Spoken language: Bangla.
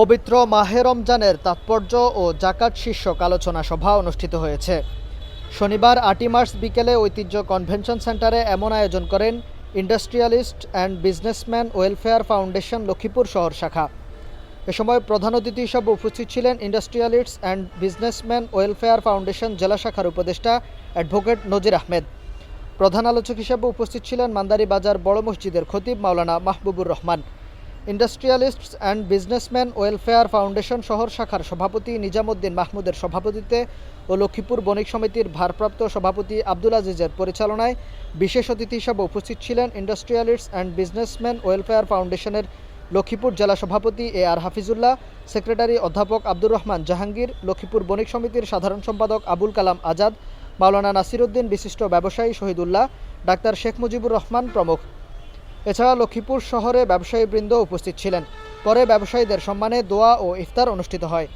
পবিত্র মাহে রমজানের তাৎপর্য ও জাকাত শীর্ষক আলোচনা সভা অনুষ্ঠিত হয়েছে। শনিবার আটই মার্চ বিকেলে ঐতিহ্য কনভেনশন সেন্টারে এমন আয়োজন করেন industrialist and businessman welfare foundation Lakshmipur শহর শাখা। এ সময় প্রধান অতিথি হিসেবে উপস্থিত ছিলেন industrialist and businessman welfare foundation জেলা শাখার উপদেষ্টা অ্যাডভোকেট নজির আহমেদ। প্রধান আলোচক হিসেবে উপস্থিত ছিলেন মান্দারি বাজার বড় মসজিদের খতিব মাওলানা Mahbubur Rahman. Industrialists and businessman welfare foundation শহর শাখার সভাপতি নিজামুদ্দিন মাহমুদের সভাপতিত্বে ও লক্ষ্মীপুর বণিক সমিতির ভারপ্রাপ্ত সভাপতি আব্দুল আজিজের পরিচালনায় বিশেষ অতিথি হিসেবে উপস্থিত ছিলেন ইন্ডাস্ট্রিয়ালিস্টস অ্যান্ড বিজনেসম্যান ওয়েলফেয়ার ফাউন্ডেশনের লক্ষ্মীপুর জেলা সভাপতি এ আর হাফিজুল্লাহ, সেক্রেটারি অধ্যাপক আব্দুর রহমান জাহাঙ্গীর, লক্ষ্মীপুর বণিক সমিতির সাধারণ সম্পাদক আবুল কালাম আজাদ, মাওলানা নাসিরুদ্দিন বিশিষ্ট ব্যবসায়ী শহীদুল্লাহ, ডাক্তার শেখ মুজিবুর রহমান প্রমুখ। এছাড়া লক্ষ্মীপুর শহরে ব্যবসায়ীবৃন্দ উপস্থিত ছিলেন। পরে ব্যবসায়ীদের সম্মানে দোয়া ও ইফতার অনুষ্ঠিত হয়।